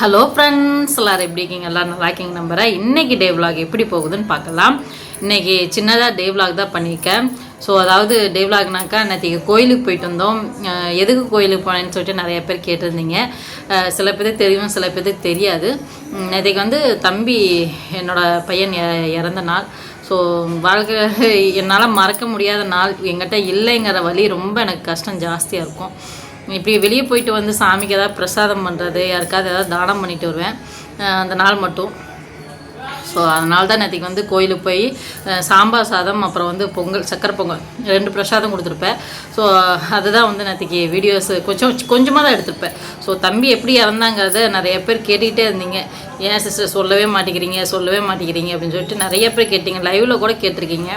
Hello friends எல்லோரும் எப்படி இருக்கீங்க? எல்லாரும் நல்லா இருக்கீங்க நம்புறேன். இன்றைக்கி டே விலாக் எப்படி போகுதுன்னு பார்க்கலாம். இன்னைக்கு சின்னதாக டே விலாக் தான் பண்ணியிருக்கேன் ஸோ அதாவது டே விலாக்னாக்கா நேற்றுக்கு கோயிலுக்கு போயிட்டு வந்தோம். எதுக்கு கோயிலுக்கு போனேன்னு சொல்லிட்டு நிறைய பேர் கேட்டிருந்தீங்க. சில பேருக்கு தெரியும் சில பேருக்கு தெரியாது. நேற்றுக்கு வந்து தம்பி என்னோட பையன் இறந்த நாள். ஸோ வாழ்க்கை என்னால் மறக்க முடியாத நாள் எங்கிட்ட இல்லைங்கிற வழி ரொம்ப எனக்கு கஷ்டம் ஜாஸ்தியாக இருக்கும். இப்படி வெளியே போயிட்டு வந்து சாமிக்கு ஏதாவது பிரசாதம் பண்ணுறது யாருக்காவது ஏதாவது தானம் பண்ணிட்டு வருவேன். அந்த நாள் மட்டும். ஸோ அதனால தான் நேற்றுக்கு வந்து கோயிலுக்கு போய் சாம்பார் சாதம் அப்புறம் வந்து பொங்கல் சக்கரை பொங்கல் ரெண்டு பிரசாதம் கொடுத்துருப்பேன். ஸோ அதுதான் வந்து நேற்றுக்கு வீடியோஸ் கொஞ்சம் கொஞ்சமாக தான் எடுத்திருப்பேன். ஸோ தம்பி எப்படி இறந்தாங்கிறத நிறைய பேர் கேட்டுக்கிட்டே இருந்தீங்க. ஏன் சிஸ்டர் சொல்லவே மாட்டேங்கிறீங்க சொல்லவே மாட்டேங்கிறீங்க அப்படின்னு சொல்லிட்டு நிறைய பேர் கேட்டீங்க. லைவில் கூட கேட்டிருக்கீங்க.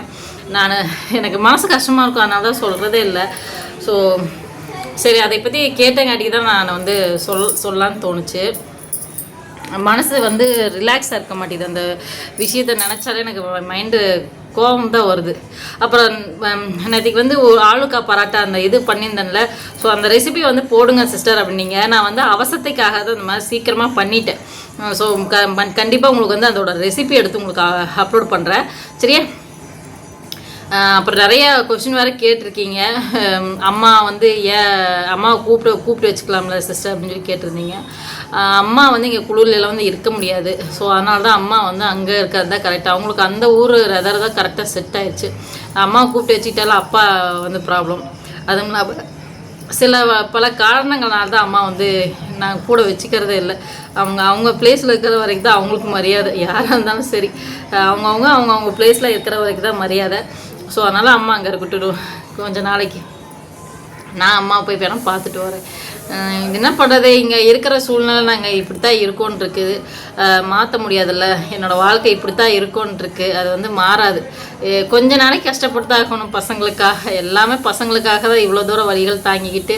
நான் எனக்கு மனசு கஷ்டமாக இருக்கும் அதனால தான் சொல்கிறதே இல்லை. ஸோ சரி அதை பற்றி கேட்டங்காட்டிக்கு தான் நான் வந்து சொல் சொல்லலான்னு தோணுச்சு. மனசு வந்து ரிலாக்ஸாக இருக்க மாட்டேங்குது. அந்த விஷயத்தை நினச்சாலே எனக்கு மைண்டு கோபம் தான் வருது. அப்புறம் நேற்றுக்கு வந்து ஒரு ஆளுக்கா பராட்டா அந்த இது பண்ணியிருந்தேன்ல. ஸோ அந்த ரெசிபி வந்து போடுங்க சிஸ்டர் அப்படின்னீங்க. நான் வந்து அவசரத்துக்காக தான் இந்த மாதிரி சீக்கிரமாக பண்ணிட்டேன். ஸோ க கண்டிப்பாக உங்களுக்கு வந்து அதோட ரெசிபி எடுத்து உங்களுக்கு அப்லோட் பண்ணுறேன் சரியா? அப்புறம் நிறைய கொஸ்டின் வேறு கேட்டிருக்கீங்க. அம்மா வந்து ஏன் அம்மாவை கூப்பிட்டு கூப்பிட்டு வச்சுக்கலாம்ல சிஸ்டர் அப்படின்னு சொல்லி கேட்டிருந்தீங்க. அம்மா வந்து இங்கே குளிர்லாம் வந்து இருக்க முடியாது. ஸோ அதனால தான் அம்மா வந்து அங்கே இருக்கிறது தான் கரெக்டாக அவங்களுக்கு அந்த ஊர் ரெதர் தான் கரெக்டாக செட் ஆயிடுச்சு அம்மாவை கூப்பிட்டு வச்சுக்கிட்டாலும் அப்பா வந்து ப்ராப்ளம் அதுவும் இல்லாமல் சில பல காரணங்களால தான் அம்மா வந்து நான் கூட வச்சுக்கிறதே இல்லை. அவங்க அவங்க பிளேஸில் இருக்கிற வரைக்கும் தான் அவங்களுக்கு மரியாதை. யாராக இருந்தாலும் சரி. அவங்கவுங்க அவங்கவுங்க அவங்க அவங்க பிளேஸில் இருக்கிற வரைக்கும் தான் மரியாதை. ஸோ அதனால் அம்மா அங்கே இருக்கட்டும். கொஞ்ச நாளைக்கு. நான் அம்மா போய் வேணால் பார்த்துட்டு வரேன். என்ன பண்ணுறது இங்கே இருக்கிற சூழ்நிலை நாங்கள் இப்படி தான் இருக்கோன்னு இருக்குது மாற்ற முடியாதுல்ல. என்னோடய வாழ்க்கை இப்படி தான் இருக்கோன்னு இருக்கு அது வந்து மாறாது. கொஞ்ச நாளைக்கு கஷ்டப்பட்டு தான் ஆகணும் பசங்களுக்காக. எல்லாமே பசங்களுக்காக தான் இவ்வளோ தூரம் வழிகள் தாங்கிக்கிட்டு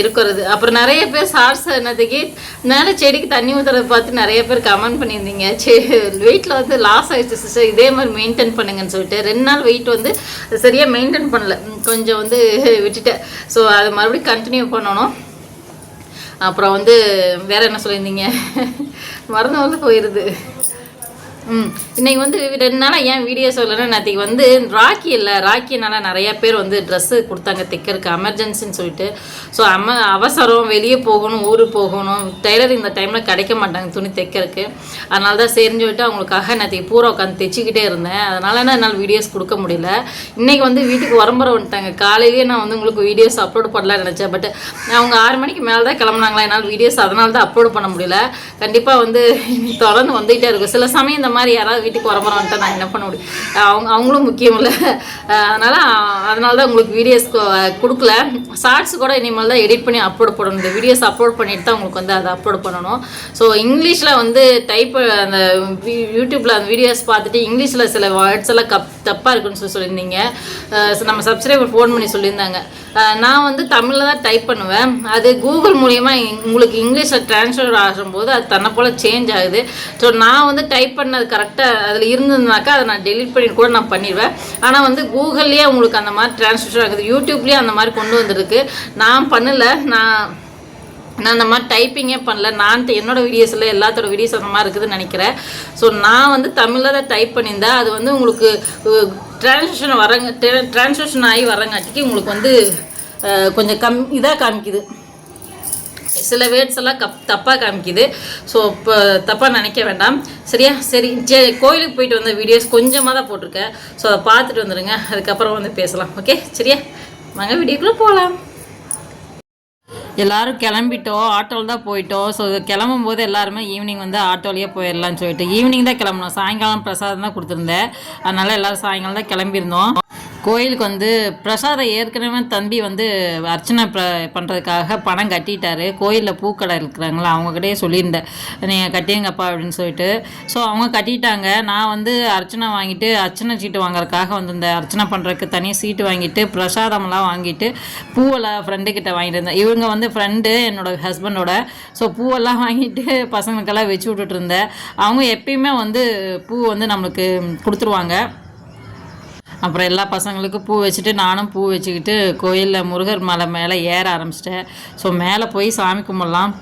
இருக்கிறது. அப்புறம் நிறைய பேர் சார்ஸ் என்னதுக்கு மேலே செடிக்கு தண்ணி ஊற்றுறதை பார்த்து நிறைய பேர் கமெண்ட் பண்ணியிருந்தீங்க. சே வெயிட்டில் வந்து லாஸ் ஆகிடுச்சு சிஸ்டர் இதே மாதிரி மெயின்டைன் பண்ணுங்கன்னு சொல்லிட்டு. ரெண்டு நாள் வெயிட் வந்து சரியாக மெயின்டைன் பண்ணல. கொஞ்சம் வந்து விட்டுட்டேன். ஸோ அது மறுபடியும் கண்டினியூ பண்ணணும். அப்புறம் வந்து வேற என்ன சொல்லியிருந்தீங்க? மறந்து வந்து போயிடுது ம். இன்னைக்கு வந்து ரெண்டு நாளாக ஏன் வீடியோ சொல்லலைன்னா நேற்றுக்கு வந்து ராக்கி இல்லை ராக்கினால நிறைய பேர் வந்து ட்ரெஸ்ஸு கொடுத்தாங்க தைக்கிறதுக்கு எமர்ஜென்சின்னு சொல்லிட்டு. ஸோ அம அவசரம் வெளியே போகணும் ஊருக்கு போகணும் டெய்லர் இந்த டைமில் கிடைக்க மாட்டாங்க துணி தைக்கிறதுக்கு. அதனால தான் சரின்னு சொல்லிட்டு அவங்களுக்காக நேற்றுக்கு பூரா உட்காந்து தைச்சிக்கிட்டே இருந்தேன். அதனால என்ன என்னால் வீடியோஸ் கொடுக்க முடியல. இன்னைக்கு வந்து வீட்டுக்கு உரம்புற வந்துட்டாங்க. காலையிலேயே நான் வந்து உங்களுக்கு வீடியோஸ் அப்லோட் பண்ணலாம்னு நினச்சேன். பட் அவங்க ஆறு மணிக்கு மேலே தான் கிளம்புனாங்களா? என்னால் வீடியோஸ் அதனால தான் அப்லோட் பண்ண முடியல. கண்டிப்பாக வந்து தொடர்ந்து வந்துகிட்டே இருக்கும். சில சமயம் இந்த மாதிரி யாராவது வீட்டுக்கு உரம்புற வந்துட்டா நான் என்ன பண்ண முடியும்? அவங்க அவங்களும் முக்கியம் இல்லை. அதனால் அதனால தான் உங்களுக்கு வீடியோஸ் கொடுக்கல. ஷார்ட்ஸ் கூட இனிமேல் தான் எடிட் பண்ணி அப்லோட் பண்ணணும் இந்த வீடியோஸ் அப்லோட் பண்ணிட்டு தான் உங்களுக்கு வந்து அதை அப்லோட் பண்ணணும். ஸோ இங்கிலீஷில் வந்து டைப் அந்த யூடியூப்பில் அந்த வீடியோஸ் பார்த்துட்டு இங்கிலீஷில் சில வேர்ட்ஸ் எல்லாம் கப் தப்பாக இருக்குன்னு சொல்லி சொல்லியிருந்தீங்க. நம்ம சப்ஸ்கிரைபர் ஃபோன் பண்ணி சொல்லியிருந்தாங்க. நான் வந்து தமிழில் தான் டைப் பண்ணுவேன். அது கூகுள் மூலிமா உங்களுக்கு இங்கிலீஷில் ட்ரான்ஸ்ஃபர் ஆகும்போது அது தன்னை போல் சேஞ்ச் ஆகுது. ஸோ நான் வந்து டைப் பண்ண கரெக்டாக அதில் இருந்ததுனாக்கா அதை நான் டெலிட் பண்ணி கூட நான் பண்ணிடுவேன். ஆனால் வந்து கூகுள்லேயே உங்களுக்கு அந்த மாதிரி ட்ரான்ஸ்லேஷன் ஆகுது யூடியூப்லேயே அந்த மாதிரி கொண்டு வந்துருக்கு. நான் பண்ணலை நான் நான் அந்த மாதிரி டைப்பிங்கே பண்ணல. நான் என்னோட வீடியோஸில் எல்லாத்தோட வீடியோஸ் அந்த மாதிரி இருக்குதுன்னு நினைக்கிறேன். ஸோ நான் வந்து தமிழில் தான் டைப் பண்ணியிருந்தேன். அது வந்து உங்களுக்கு ட்ரான்ஸ்லேஷன் வரங்க ட்ரான்ஸ்லேஷன் ஆகி வரங்காட்டிக்கு உங்களுக்கு வந்து கொஞ்சம் கம் இதாக காமிக்குது. சில வேர்ட்ஸ் எல்லாம் கப் தப்பாக காமிக்குது. ஸோ இப்போ தப்பாக நினைக்க வேண்டாம். சரியா? சரி ஜே கோயிலுக்கு போயிட்டு வந்த வீடியோஸ் கொஞ்சமாக தான் போட்டிருக்கேன். ஸோ அதை பார்த்துட்டு வந்துடுங்க அதுக்கப்புறம் வந்து பேசலாம். ஓகே சரியா? வாங்க வீடியோக்குள்ளே போகலாம். எல்லாரும் கிளம்பிட்டோம். ஆட்டோவில் தான் போயிட்டோம். ஸோ கிளம்பும் போது எல்லாருமே ஈவினிங் வந்து ஆட்டோலேயே போயிடலாம்னு சொல்லிட்டு ஈவினிங் தான் கிளம்பணும் சாயங்காலம் பிரசாதம் தான் கொடுத்துருந்தேன். அதனால எல்லாரும் சாயங்காலம் தான் கிளம்பியிருந்தோம். கோயிலுக்கு வந்து பிரசாதம் ஏற்கனவே தம்பி வந்து அர்ச்சனை ப பண்ணுறதுக்காக பணம் கட்டிட்டாரு. கோயிலில் பூக்கடை இருக்கிறாங்களா? அவங்கக்கிட்டே சொல்லியிருந்தேன். நீங்கள் கட்டியங்கப்பா அப்படின்னு சொல்லிட்டு. ஸோ அவங்க கட்டிட்டாங்க. நான் வந்து அர்ச்சனை வாங்கிட்டு அர்ச்சனை சீட்டு வாங்குறதுக்காக வந்திருந்தேன். அர்ச்சனை பண்ணுறதுக்கு தனியாக சீட்டு வாங்கிட்டு பிரசாதம்லாம் வாங்கிட்டு பூவெல்லாம் ஃப்ரெண்டுக்கிட்ட வாங்கிட்டு இருந்தேன். இவங்க வந்து ஃப்ரெண்டு என்னோட ஹஸ்பண்டோட ஸோ பூவெல்லாம் வாங்கிட்டு பசங்களுக்கெல்லாம் வச்சு விட்டுட்டு இருந்தேன். அவங்க எப்பயுமே வந்து பூ வந்து நம்மளுக்கு கொடுத்துருவாங்க. அப்புறம் எல்லா பசங்களுக்கும் பூ வச்சுட்டு நானும் பூ வச்சுக்கிட்டு கோயிலில் முருகர் மலை மேலே ஏற ஆரம்பிச்சிட்டேன். ஸோ மேலே போய் சாமி கும்பிடலாம்.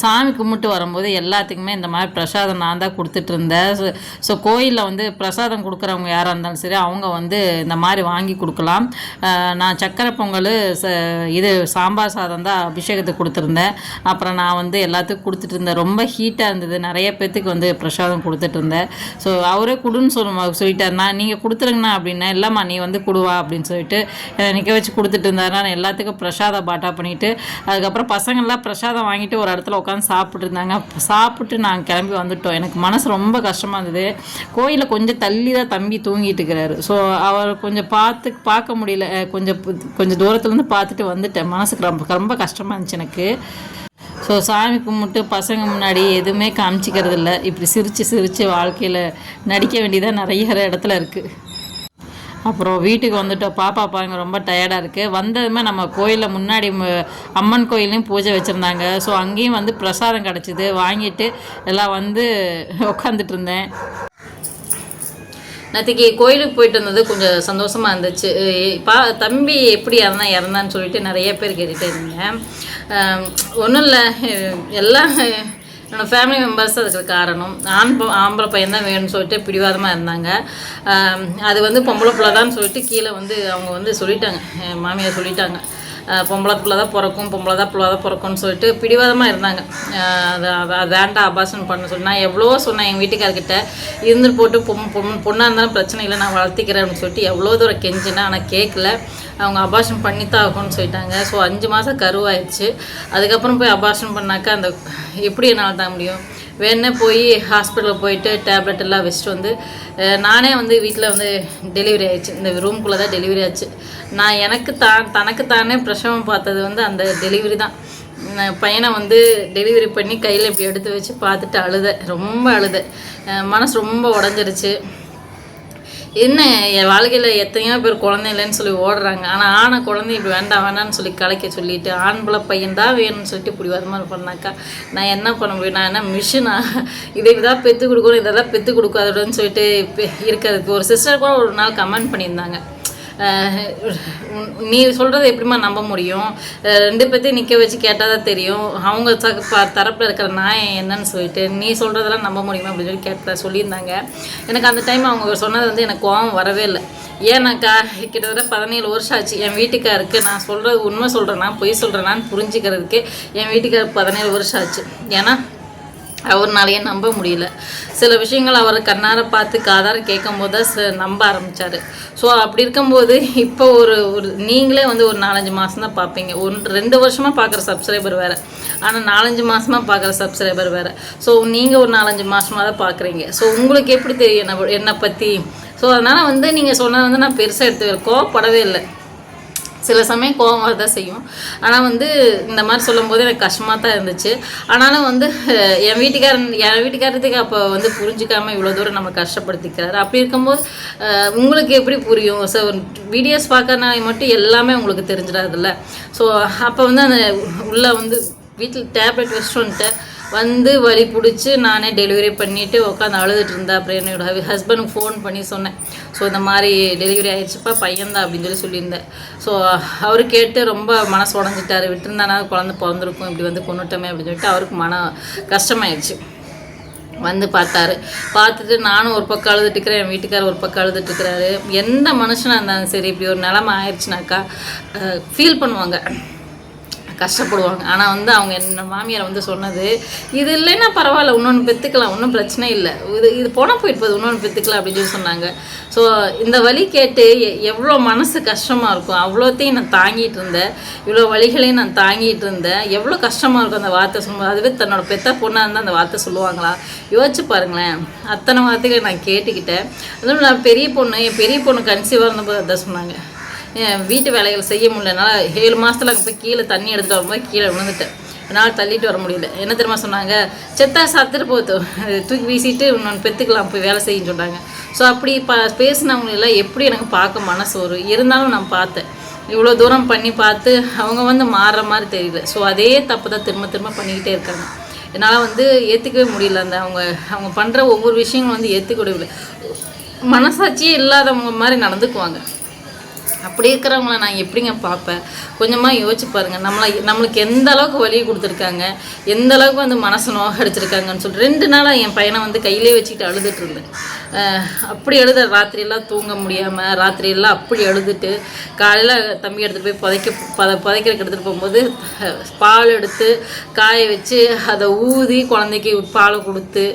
சாமி கும்பிட்டு வரும்போது எல்லாத்துக்குமே இந்த மாதிரி பிரசாதம் நான் தான் கொடுத்துட்டு இருந்தேன். ஸோ ஸோ கோயிலில் வந்து பிரசாதம் கொடுக்குறவங்க யாராக இருந்தாலும் சரி அவங்க வந்து இந்த மாதிரி வாங்கி கொடுக்கலாம். நான் சக்கரை பொங்கல் ச இது சாம்பார் சாதம் தான் அபிஷேகத்துக்கு கொடுத்துருந்தேன். அப்புறம் நான் வந்து எல்லாத்துக்கும் கொடுத்துட்டு இருந்தேன். ரொம்ப ஹீட்டாக இருந்தது. நிறைய பேர்த்துக்கு வந்து பிரசாதம் கொடுத்துட்டு இருந்தேன். ஸோ அவரே கொடுன்னு சொல்ல சொல்லிட்டார். நான் நீங்கள் கொடுத்துருங்கண்ணா அப்படின்னு இல்லைம்மா நீ வந்து கொடுவா அப்படின்னு சொல்லிட்டு என்னை நிற்க வச்சு கொடுத்துட்டு இருந்தாரு நான் எல்லாத்துக்கும் பிரசாதம் பாட்டா பண்ணிவிட்டு அதுக்கப்புறம் பசங்கள்லாம் பிரசாதம் வாங்கிட்டு ஒரு இடத்துல உட்காந்து சாப்பிட்டு இருந்தாங்க. சாப்பிட்டு நாங்கள் கிளம்பி வந்துட்டோம். எனக்கு மனசு ரொம்ப கஷ்டமாக இருந்தது. கோயிலில் கொஞ்சம் தள்ளி தான் தம்பி தூங்கிட்டு இருக்கிறாரு. ஸோ அவர் கொஞ்சம் பார்த்து பார்க்க முடியல. கொஞ்சம் கொஞ்சம் தூரத்துலேருந்து பார்த்துட்டு வந்துட்டேன். மனசுக்கு ரொம்ப ரொம்ப கஷ்டமாக இருந்துச்சு எனக்கு. ஸோ சாமி கும்பிட்டு பசங்க முன்னாடி எதுவுமே காமிச்சிக்கிறது இல்லை இப்படி சிரித்து சிரித்து வாழ்க்கையில் நடிக்க வேண்டியதாக நிறைய இடத்துல இருக்குது அப்புறம் வீட்டுக்கு வந்துட்டோம். பாப்பா பாருங்க ரொம்ப டயர்டாக இருக்குது வந்ததுமே நம்ம கோயிலில் முன்னாடி அம்மன் கோயிலையும் பூஜை வச்சுருந்தாங்க. ஸோ அங்கேயும் வந்து பிரசாதம் கிடச்சிது. வாங்கிட்டு எல்லாம் வந்து உட்காந்துட்டு இருந்தேன். நேற்றுக்கு கோயிலுக்கு போயிட்டு வந்தது கொஞ்சம் சந்தோஷமாக இருந்துச்சு. பா தம்பி எப்படி இறந்தான் இறந்தான்னு சொல்லிட்டு நிறைய பேர் கேட்டுகிட்டே இருந்தேன் ஒன்றும் இல்லை. எல்லாம் என்னோடய ஃபேமிலி மெம்பர்ஸ் அதுக்கு காரணம். ஆண் ப- ஆம்பளை பையன் தான் வேணும்னு சொல்லிட்டு பிடிவாதமாக இருந்தாங்க. அது வந்து பொம்பளை பிள்ளை தான் சொல்லிட்டு கீழே வந்து அவங்க வந்து சொல்லிட்டாங்க. என் மாமியார் சொல்லிட்டாங்க. பொம்பளை பிள்ளை தான் பிறக்கும் பொம்பளை தான் பிள்ளை தான் பிறக்கும்னு சொல்லிட்டு பிடிவாதமாக இருந்தாங்க. அதை அது வேண்டாம் அபாசனம் பண்ண சொல்லி. நான் எவ்வளோ சொன்னேன் எங்கள் வீட்டுக்காரர்கிட்ட இருந்து போட்டு பொம் பொம் பொண்ணாக இருந்தாலும் பிரச்சனை இல்லை நான் வளர்த்திக்கிறேன் அப்படின்னு சொல்லிட்டு எவ்வளோ தூரம் கெஞ்சினேன் ஆனால் கேட்கல. அவங்க அபார்ஷன் பண்ணித்தான் ஆகும்னு சொல்லிட்டாங்க. ஸோ அஞ்சு மாதம் கருவாயிடுச்சு. அதுக்கப்புறம் போய் அபாஷன் பண்ணாக்கா அந்த எப்படி என்னால் தான் முடியும்? வேணே போய் ஹாஸ்பிட்டலில் போயிட்டு டேப்லெட் எல்லாம் வச்சுட்டு வந்து நானே வந்து வீட்டில் வந்து டெலிவரி ஆயிடுச்சு. இந்த ரூம்குள்ளே தான் டெலிவரி ஆச்சு. நான் எனக்கு தான் தனக்கு தானே பிரசவம் பார்த்தது வந்து அந்த டெலிவரி தான். பையனை வந்து டெலிவரி பண்ணி கையில் இப்படி எடுத்து வச்சு பார்த்துட்டு அழுத ரொம்ப அழுத மனசு ரொம்ப உடஞ்சிருச்சு. என்ன என் வாழ்க்கையில் எத்தனையோ பேர் குழந்தை இல்லைன்னு சொல்லி ஓடுறாங்க. ஆனால் ஆணை குழந்தை இப்படி வேண்டாம் வேண்டாம்னு சொல்லி கலைக்க சொல்லிட்டு ஆண் பிள்ளை பையன் தான் வேணும்னு சொல்லிட்டு இப்படி வருமானம் பண்ணாக்கா நான் என்ன பண்ண முடியும்? நான் என்ன மிஷினா இதை இதான் பெற்று கொடுக்கணும் இதெல்லாம் பெற்று கொடுக்காதுன்னு சொல்லிட்டு இருக்கிறதுக்கு ஒரு சிஸ்டர் கூட ஒரு நாள் கமெண்ட் பண்ணியிருந்தாங்க. நீ சொல்கிறத எப்படிம்மா நம்ப முடியும்? ரெண்டு பேர்த்தையும் நிற்க வச்சு கேட்டால் தான் தெரியும். அவங்க தரப்பில் இருக்கிற நியாயம் என்னன்னு சொல்லிட்டு நீ சொல்கிறதெல்லாம் நம்ப முடியுமா அப்படின்னு சொல்லி கேட்ட சொல்லியிருந்தாங்க. எனக்கு அந்த டைம் அவங்க சொன்னது வந்து எனக்கு கோவம் வரவே இல்லை. ஏன்னாக்கா கிட்டத்தட்ட பதினேழு வருஷம் ஆச்சு. என் வீட்டுக்காருக்கு நான் சொல்கிறது உண்மை சொல்கிறேன்னா பொய் சொல்கிறேனான்னு புரிஞ்சுக்கிறதுக்கு என் வீட்டுக்காருக்கு பதினேழு வருஷம் ஆச்சு. ஏன்னா அவர்னாலேயே நம்ப முடியல. சில விஷயங்கள் அவர் கண்ணார பார்த்து காதார கேட்கும் போது தான் நம்ப ஆரம்பித்தார் ஸோ அப்படி இருக்கும்போது இப்போ ஒரு ஒரு நீங்களே வந்து ஒரு நாலஞ்சு மாதம் தான் பார்ப்பீங்க. ஒன்று ரெண்டு வருஷமாக பார்க்குற சப்ஸ்கிரைபர் வேறு. ஆனால் நாலஞ்சு மாதமாக பார்க்குற சப்ஸ்கிரைபர் வேறு. ஸோ நீங்கள் ஒரு நாலஞ்சு மாதமாக தான் பார்க்குறீங்க. ஸோ உங்களுக்கு எப்படி தெரியும் என்ன என்னை பற்றி ஸோ அதனால் வந்து நீங்கள் சொன்னது வந்து நான் பெருசாக எடுத்து கோவப்படவே இல்லை. சில சமயம் கோபம் வரதான் செய்யும். ஆனால் வந்து இந்த மாதிரி சொல்லும்போது எனக்கு கஷ்டமாக தான் இருந்துச்சு. ஆனாலும் வந்து என் வீட்டுக்காரன் என் வீட்டுக்காரத்துக்கு அப்போ வந்து புரிஞ்சுக்காமல் இவ்வளோ தூரம் நம்ம கஷ்டப்படுத்திக்கிறாரு. அப்படி இருக்கும்போது உங்களுக்கு எப்படி புரியும்? ஸோ வீடியோஸ் பார்க்கறனா மட்டும் எல்லாமே உங்களுக்கு தெரிஞ்சிடாதுல்ல? ஸோ அப்போ வந்து அந்த உள்ளே வந்து வீட்டில் டேப்லெட் வச்சுட்டு வந்துட்டேன் வந்து வலி பிடிச்சி நானே டெலிவரி பண்ணிவிட்டு உட்காந்து அழுதுட்டு இருந்தேன். அப்புறம் என்னோட ஹஸ்பண்டுக்கு ஃபோன் பண்ணி சொன்னேன். ஸோ இந்த மாதிரி டெலிவரி ஆகிடுச்சுப்பா பையன்தான் அப்படின்னு சொல்லி சொல்லியிருந்தேன். ஸோ அவர் கேட்டு ரொம்ப மனசு உடஞ்சிட்டாரு. விட்டுருந்தானா குழந்த பிறந்திருக்கும் இப்படி வந்து கொண்டுட்டோமே அப்படின்னு சொல்லிட்டு அவருக்கு மன கஷ்டமாயிடுச்சு. வந்து பார்த்தாரு. பார்த்துட்டு நானும் ஒரு பக்கம் அழுதுட்டுருக்கிறேன் என் வீட்டுக்காரர் ஒரு பக்கம் அழுதுட்டுருக்கிறாரு எந்த மனுஷனாக இருந்தாலும் சரி இப்படி ஒரு நிலமை ஆயிடுச்சுனாக்கா ஃபீல் பண்ணுவாங்க. கஷ்டப்படுவாங்க. ஆனால் வந்து அவங்க என்ன மாமியார் வந்து சொன்னது இது இல்லைன்னா பரவாயில்ல இன்னொன்று பெற்றுக்கலாம் ஒன்றும் பிரச்சனை இல்லை. இது இது போனால் போயிட்டு போகுது இன்னொன்று பெற்றுக்கலாம் அப்படின்னு சொல்லி சொன்னாங்க. ஸோ இந்த வலி கேட்டு எ- எவ்வளோ மனசு கஷ்டமாக இருக்கும். அவ்வளோத்தையும் நான் தாங்கிட்டு இருந்தேன். இவ்வளோ வலிகளையும் நான் தாங்கிட்டு இருந்தேன். எவ்வளோ கஷ்டமாக இருக்கும் அந்த வார்த்தை சொல்லும்போது அதுவே தன்னோட பெத்த பொண்ணாக இருந்தால் அந்த வார்த்தை சொல்லுவாங்களா? யோசிச்சு பாருங்களேன். அத்தனை வார்த்தைகளை நான் கேட்டுக்கிட்டேன். அதுவும் நான் பெரிய பொண்ணு என் பெரிய பொண்ணு கன்சீவாக இருந்தபோது அதான் சொன்னாங்க. வீட்டு வேலைகள் செய்ய முடியலனால ஏழு மாதத்தில் அங்கே போய் கீழே தண்ணி எடுத்துட்டு வரும்போது கீழே விழுந்துட்டேன். என்னால் தள்ளிட்டு வர முடியல. என்ன தெரியுமா சொன்னாங்க? செத்தா சாத்துட்டு போத்து தூக்கி வீசிட்டு இன்னொன்று பெற்றுக்கலாம் போய் வேலை செய்யன்னு சொன்னாங்க. ஸோ அப்படி ப பேசினவங்களெல்லாம் எப்படி எனக்கு பார்க்க மனசு வரும் இருந்தாலும் நான் பார்த்தேன். இவ்வளோ தூரம் பண்ணி பார்த்து அவங்க வந்து மாறுற மாதிரி தெரியல. ஸோ அதே தப்பு தான் திரும்ப திரும்ப பண்ணிக்கிட்டே இருக்காங்க. என்னால் வந்து ஏற்றுக்கவே முடியல அந்த அவங்க அவங்க பண்ணுற ஒவ்வொரு விஷயங்களும் வந்து ஏற்றுக்க மனசாட்சியே இல்லாதவங்க மாதிரி நடந்துக்குவாங்க. அப்படி இருக்கிறவங்கள நான் எப்படிங்க பார்ப்பேன்? கொஞ்சமாக யோசிச்சு பாருங்கள் நம்மளை நம்மளுக்கு எந்த அளவுக்கு வலி கொடுத்துருக்காங்க? எந்த அளவுக்கு வந்து மனசு நோகடிச்சிருக்காங்கன்னு சொல்லிட்டு ரெண்டு நாளாக என் பையனை வந்து கையிலே வச்சுக்கிட்டு அழுதுட்டு இருந்தேன். அப்படி அழுத ராத்திரியெல்லாம் தூங்க முடியாமல் ராத்திரியெல்லாம் அப்படி அழுதுட்டு காலையில் தம்பி எடுத்துகிட்டு போய் புதைக்க பத புதைக்கிறதுக்கு எடுத்துகிட்டு போகும்போது பால் எடுத்து காய வச்சு அதை ஊதி குழந்தைக்கு பாலை கொடுத்து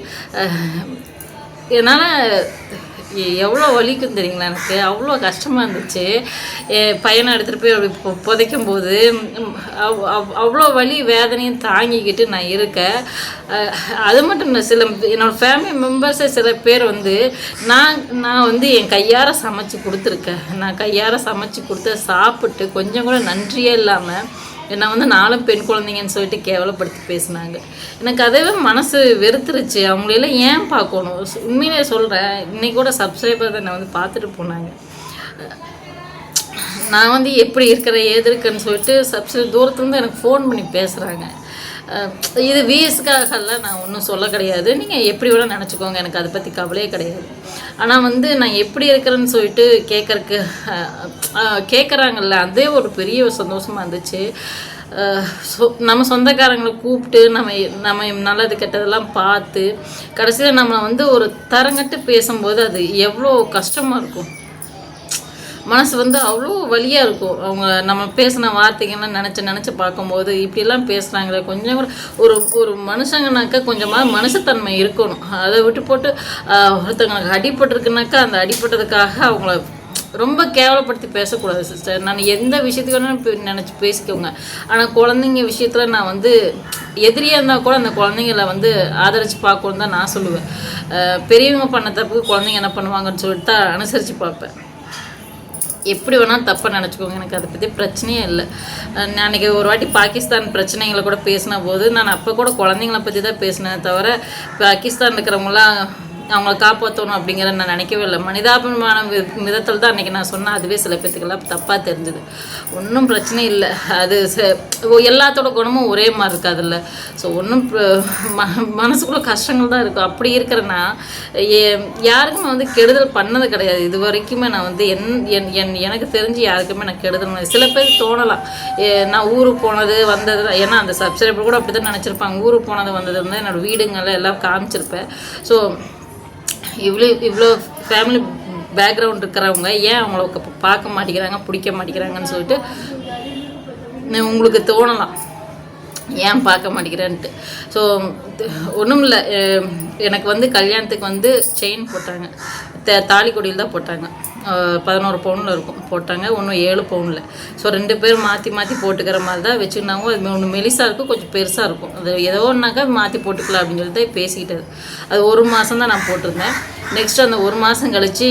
என்னால் எவ்வளோ வலிக்கும் தெரியுங்களா எனக்கு? அவ்வளோ கஷ்டமாக இருந்துச்சு. என் பையனை எடுத்துகிட்டு போய் அப்படி புதைக்கும் போது அவ்- அவ்- அவ்வளோ வலி வேதனையும் தாங்கிக்கிட்டு நான் இருக்கேன். அது மட்டும் இல்லை சில என்னோடய ஃபேமிலி மெம்பர்ஸே சில பேர் வந்து நான் நான் வந்து என் கையார சமைச்சு கொடுத்துருக்கேன். நான் கையார சமைச்சு கொடுத்து சாப்பிட்டு கொஞ்சம் கூட நன்றியே இல்லாமல் என்னை வந்து நாலும் பெண் குழந்தைங்கன்னு சொல்லிட்டு கேவலப்படுத்தி பேசினாங்க. எனக்கு அதுவே மனசு வெறுத்துருச்சு. அவங்களெல்லாம் ஏன் பார்க்கணும்? உண்மையிலே சொல்கிறேன் இன்னைக்கு கூட சப்ஸ்கிரைபர் என்னை வந்து பார்த்துட்டு போனாங்க. நான் வந்து எப்படி இருக்கிற ஏது இருக்குன்னு சொல்லிட்டு சப்ஸ்கிரைப் தூரத்துலேருந்து எனக்கு ஃபோன் பண்ணி பேசுகிறாங்க இது விஎஸ்க்காகலாம் நான் ஒன்றும் சொல்ல கிடையாது. நீங்கள் எப்படி வேணால் நினச்சிக்கோங்க. எனக்கு அதை பற்றி கவலையே கிடையாது. ஆனால் வந்து நான் எப்படி இருக்கிறேன்னு சொல்லிட்டு கேட்குறக்கு கேட்குறாங்கல்ல அதே ஒரு பெரிய சந்தோஷமாக இருந்துச்சு. சொ நம்ம சொந்தக்காரங்களை கூப்பிட்டு நம்ம நம்ம நல்லது கெட்டதெல்லாம் பார்த்து கடைசியில் நம்மளை வந்து ஒரு தரங்கட்டு பேசும்போது அது எவ்வளோ கஷ்டமாக இருக்கும். மனசு வந்து அவ்வளோ வலியாக இருக்கும். அவங்க நம்ம பேசின வார்த்தைகள்லாம் நினச்சி நினச்சி பார்க்கும்போது இப்படிலாம் பேசுகிறாங்களே கொஞ்சம் கூட ஒரு ஒரு மனுஷங்கனாக்கா கொஞ்சமாக மனுஷத்தன்மை இருக்கணும். அதை விட்டு போட்டு ஒருத்தவங்களுக்கு ஒருத்தங்களுக்கு அடிபட்டிருக்குனாக்கா அந்த அடிபட்டதுக்காக அவங்கள ரொம்ப கேவலப்படுத்தி பேசக்கூடாது சிஸ்டர் நான் எந்த விஷயத்துக்கு வேணாலும் நினச்சி பேசிக்கோங்க. ஆனால் குழந்தைங்க விஷயத்தில் நான் வந்து எதிரியாக இருந்தால் கூட அந்த குழந்தைங்கள வந்து ஆதரித்து பார்க்கணுன்னு தான் நான் சொல்லுவேன். பெரியவங்க பண்ண தப்புக்கு குழந்தைங்க என்ன பண்ணுவாங்கன்னு சொல்லிட்டு தான் அனுசரித்து பார்ப்பேன். எப்படி வேணால் தப்பாக நினச்சிக்கோங்க. எனக்கு அதை பற்றி பிரச்சனையே இல்லை. நான் அன்றைக்கி ஒரு வாட்டி பாகிஸ்தான் பிரச்சனைகளை கூட பேசின போது நான் அப்போ கூட குழந்தைங்கள பற்றி தான் பேசினேன் தவிர பாகிஸ்தான் இருக்கிறவங்களாம் அவங்கள காப்பாற்றணும் அப்படிங்கிற நான் நினைக்கவே இல்லை. மனிதாபிமான வி- விதத்தில் தான் அன்றைக்கி நான் சொன்னேன். அதுவே சில பேத்துக்கெல்லாம் தப்பாக தெரிஞ்சுது. ஒன்றும் பிரச்சனை இல்லை. அது ச- எல்லாத்தோட குணமும் ஒரே மாதிரி இருக்காதுல்ல. ஸோ ஒன்றும் மனசுக்குள்ள கஷ்டங்கள் தான் இருக்கும். அப்படி இருக்கிறேன்னா ஏ- யாருக்கும் நான் வந்து கெடுதல் பண்ணது கிடையாது. இது வரைக்குமே நான் வந்து என் என் என் எனக்கு தெரிஞ்சு யாருக்குமே நான் கெடுதல் சில பேர் தோணலாம். ஏ, நான் ஊருக்கு போனது வந்தது ஏன்னா அந்த சப்ஸ்கிரைபர் கூட அப்படி தான் நினச்சிருப்பாங்க. ஊருக்கு போனது வந்தது வந்து என்னோட வீடுங்களில் எல்லாம் காமிச்சிருப்பேன். ஸோ இவ்வளோ இவ்வளோ ஃபேமிலி பேக்ரவுண்ட் இருக்கிறவங்க ஏன் அவங்கள பார்க்க மாட்டேங்கிறாங்க பிடிக்க மாட்டேங்கிறாங்கன்னு சொல்லிட்டு உங்களுக்கு தோணலாம். ஏன் பார்க்க மாட்டேங்கிறேன்ட்டு. ஸோ ஒன்றும் இல்லை எனக்கு வந்து கல்யாணத்துக்கு வந்து செயின் போட்டாங்க. த தாலி கொடியில் தான் போட்டாங்க. பதினோரு பவுனில் இருக்கும். போட்டாங்க. ஒன்று ஏழு பவுனில். ஸோ ரெண்டு பேர் மாற்றி மாற்றி போட்டுக்கிற மாதிரி தான் வச்சுருந்தாங்க. அது ஒன்று மெலிசாக இருக்கும் கொஞ்சம் பெருசாக இருக்கும். அது ஏதோ ஒன்றாக்கா மாற்றி போட்டுக்கலாம் அப்படின்னு சொல்லி தான் பேசிக்கிட்டது. அது ஒரு மாதம் தான் நான் போட்டிருந்தேன். நெக்ஸ்ட் அந்த ஒரு மாதம் கழித்து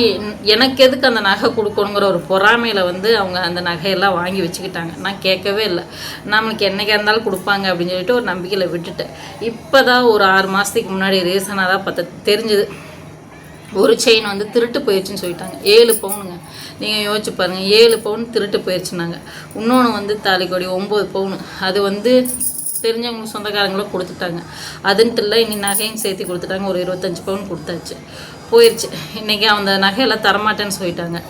எனக்கு எதுக்கு அந்த நகை கொடுக்கணுங்கிற ஒரு பொறாமையில் வந்து அவங்க அந்த நகையெல்லாம் வாங்கி வச்சுக்கிட்டாங்க. நான் கேட்கவே இல்லை. நம்மளுக்கு என்னைக்கா இருந்தாலும் கொடுப்பாங்க அப்படின்னு சொல்லிட்டு ஒரு நம்பிக்கையில் விட்டுட்டேன். இப்போ தான் ஒரு ஆறு மாதத்துக்கு முன்னாடி ரீசனாக தான் பார்த்து தெரிஞ்சுது. ஒரு செயின் வந்து திருட்டு போயிடுச்சுன்னு சொல்லிட்டாங்க. ஏழு பவுனுங்க. நீங்கள் யோசிச்சு பாருங்கள் ஏழு பவுன் திருட்டு போயிடுச்சுனாங்க இன்னொன்று வந்து தாலிக்கொடி ஒம்பது பவுன். அது வந்து தெரிஞ்சவங்க சொந்தக்காரங்களும் கொடுத்துட்டாங்க. அதுன்ட்டு இல்லை இனி நகையும் சேர்த்து கொடுத்துட்டாங்க. ஒரு இருபத்தஞ்சி பவுன் கொடுத்தாச்சு. போயிடுச்சு இன்றைக்கி அந்த நகையெல்லாம் தரமாட்டேன்னு சொல்லிட்டாங்க.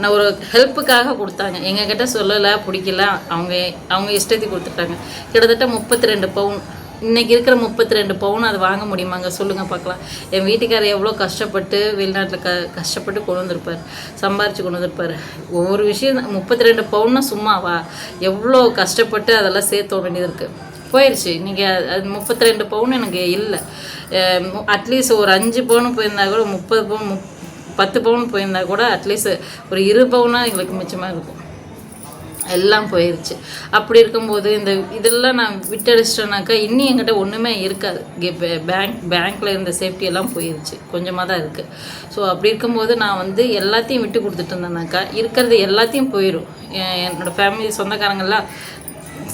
நான் ஒரு ஹெல்ப்புக்காக கொடுத்தாங்க. எங்ககிட்ட சொல்லலை பிடிக்கல. அவங்க அவங்க இஷ்டத்துக்கு கொடுத்துட்டாங்க. கிட்டத்தட்ட முப்பத்தி ரெண்டு பவுன். இன்னைக்கு இருக்கிற முப்பத்தி ரெண்டு பவுன் அது வாங்க முடியுமாங்க? சொல்லுங்கள் பார்க்கலாம். என் வீட்டுக்காரர் எவ்வளோ கஷ்டப்பட்டு வெளிநாட்டில் க கஷ்டப்பட்டு கொண்டு வந்திருப்பார். சம்பாரித்து கொண்டு வந்திருப்பார். ஒவ்வொரு விஷயம் முப்பத்தி ரெண்டு பவுன்னா சும்மாவா எவ்வளோ கஷ்டப்பட்டு அதெல்லாம் சேர்த்து வேண்டியது இருக்குது போயிடுச்சு நீங்கள் அது முப்பத்தி ரெண்டு பவுன் எனக்கு இல்லை. அட்லீஸ்ட் ஒரு அஞ்சு பவுன் போயிருந்தா கூட முப்பது பவுன் முப் பத்து பவுன் போயிருந்தா கூட அட்லீஸ்ட் ஒரு இரு பவுனாக எங்களுக்கு மிச்சமாக இருக்கும். எல்லாம் போயிடுச்சு அப்படி இருக்கும்போது இந்த இதெல்லாம் நான் விட்டடிச்சிட்டேனாக்கா இன்னும் என்கிட்ட ஒன்றுமே இருக்காது. பேங்க் பேங்க்கில் இருந்த சேஃப்டி எல்லாம் போயிடுச்சு கொஞ்சமாக தான் இருக்குது ஸோ அப்படி இருக்கும்போது நான் வந்து எல்லாத்தையும் விட்டு கொடுத்துட்டு இருந்தேனாக்கா இருக்கிறது எல்லாத்தையும் போயிடும் என்னோடய என்னோட ஃபேமிலி சொந்தக்காரங்கள்லாம்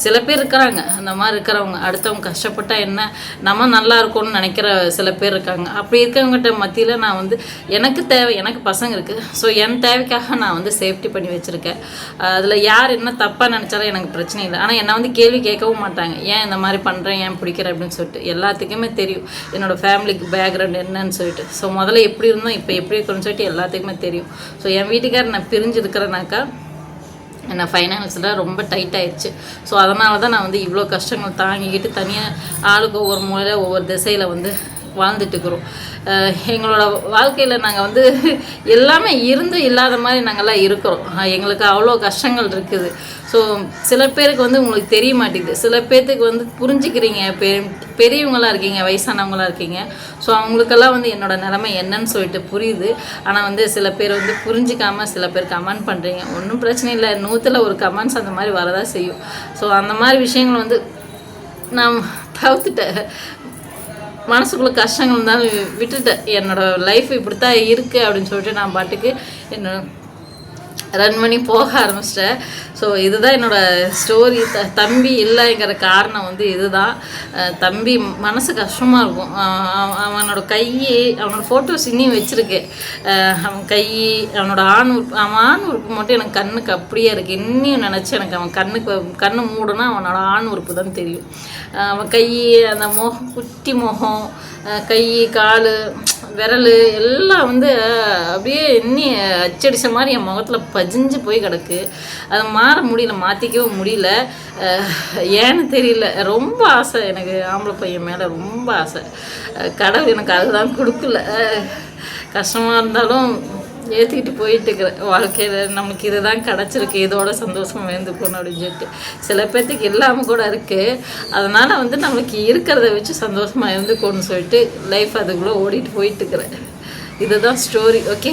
சில பேர் இருக்கிறாங்க. அந்த மாதிரி இருக்கிறவங்க. அடுத்தவங்க கஷ்டப்பட்டால் என்ன? நம்ம நல்லா இருக்கணும்னு நினைக்கிற சில பேர் இருக்காங்க. அப்படி இருக்கவங்ககிட்ட மத்தியில் நான் வந்து எனக்கு தேவை எனக்கு பசங்க இருக்குது ஸோ என் தேவைக்காக நான் வந்து சேஃப்டி பண்ணி வச்சுருக்கேன். அதில் யார் என்ன தப்பாக நினச்சாலும் எனக்கு பிரச்சனை இல்லை. ஆனால் என்னை வந்து கேள்வி கேட்கவும் மாட்டாங்க. ஏன் இந்த மாதிரி பண்ணுறேன் ஏன் பிடிக்கிறேன் அப்படின்னு சொல்லிட்டு. எல்லாத்துக்குமே தெரியும். என்னோடய ஃபேமிலிக்கு பேக்ரவுண்ட் என்னன்னு சொல்லிட்டு. ஸோ முதல்ல எப்படி இருந்தோம் இப்போ எப்படி இருக்கணும்னு சொல்லிட்டு எல்லாத்துக்குமே தெரியும். ஸோ என் வீட்டுக்காரர் நான் பிரிஞ்சு இருக்கிறேனாக்கா என்ன ஃபைனான்ஸில் ரொம்ப டைட் ஆயிடுச்சு ஸோ அதனால தான் நான் வந்து இவ்வளோ கஷ்டங்கள் தாங்கிக்கிட்டு தனியாக ஆளுக்கு ஒவ்வொரு மூலையில் ஒவ்வொரு திசையில் வந்து வாழ்ந்துட்டு இருக்கிறோம் எங்களோட வாழ்க்கையில் நாங்கள் வந்து எல்லாமே இருந்து இல்லாத மாதிரி நாங்கள்லாம் இருக்கிறோம். எங்களுக்கு அவ்வளோ கஷ்டங்கள் இருக்குது. ஸோ சில பேருக்கு வந்து உங்களுக்கு தெரிய மாட்டேங்குது. சில பேர்த்துக்கு வந்து புரிஞ்சுக்கிறீங்க. பெ பெரியவங்களா இருக்கீங்க வயசானவங்களா இருக்கீங்க. ஸோ அவங்களுக்கெல்லாம் வந்து என்னோட நிலமை என்னன்னு சொல்லிட்டு புரியுது. ஆனால் வந்து சில பேர் வந்து புரிஞ்சிக்காமல் சில பேர் கமெண்ட் பண்ணுறீங்க ஒன்றும் பிரச்சனை இல்லை. நூற்றில் ஒரு கமெண்ட்ஸ் அந்த மாதிரி வரதான் செய்யும். ஸோ அந்த மாதிரி விஷயங்கள் வந்து நான் தவிர்த்துட்டேன். மனசுக்குள்ள கஷ்டங்கள் இருந்தாலும் விட்டுட்டேன். என்னோட லைஃப் இப்படி தான் இருக்குது அப்படின்னு சொல்லிட்டு நான் பாட்டுக்கு என்ன ரன் பண்ணி போக ஆரம்பிச்சிட்டேன். ஸோ இதுதான் என்னோட ஸ்டோரி த தம்பி இல்லைங்கிற காரணம் வந்து இதுதான். தம்பி மனசு கஷ்டமாக இருக்கும். அவனோட கை அவனோட ஃபோட்டோஸ் இன்னும் வச்சுருக்கேன் அவன் கை அவனோட ஆண் உறுப்பு அவன் ஆண் உறுப்பு மட்டும் எனக்கு கண்ணுக்கு அப்படியே இருக்குது இன்னும் நினச்சி எனக்கு அவன் கண்ணுக்கு கண்ணு மூடுனா அவனோட ஆண் உறுப்பு தான் தெரியும். அவன் கை அந்த முகம் குட்டி முகம் கை கால் விரல் எல்லாம் வந்து அப்படியே இன்னி அச்சடிச்ச மாதிரி என் முகத்தில் பஜிஞ்சு போய் கிடக்கு. அதை என்னால் முடியல? மாற்றிக்கவும் முடியல. ஏன்னு தெரியல. ரொம்ப ஆசை எனக்கு ஆம்பளை பையன் மேலே ரொம்ப ஆசை. கடவுள் எனக்கு அதுதான் கொடுக்கல. கஷ்டமாக இருந்தாலும் ஏற்றிக்கிட்டு போயிட்டுருக்குறேன் வாழ்க்கையில் நமக்கு இதுதான் கிடச்சிருக்கு. இதோட சந்தோஷமா இருந்துக்கணும் அப்படின்னு சொல்லிட்டு. சில பேர்த்துக்கு இல்லாமல் கூட இருக்குது அதனால் வந்து நமக்கு இருக்கிறத வச்சு சந்தோஷமாக இருந்துக்கணும்னு சொல்லிட்டு லைஃப் அதுக்குள்ளே ஓடிட்டு போயிட்டுருக்குறேன் இதுதான் ஸ்டோரி ஓகே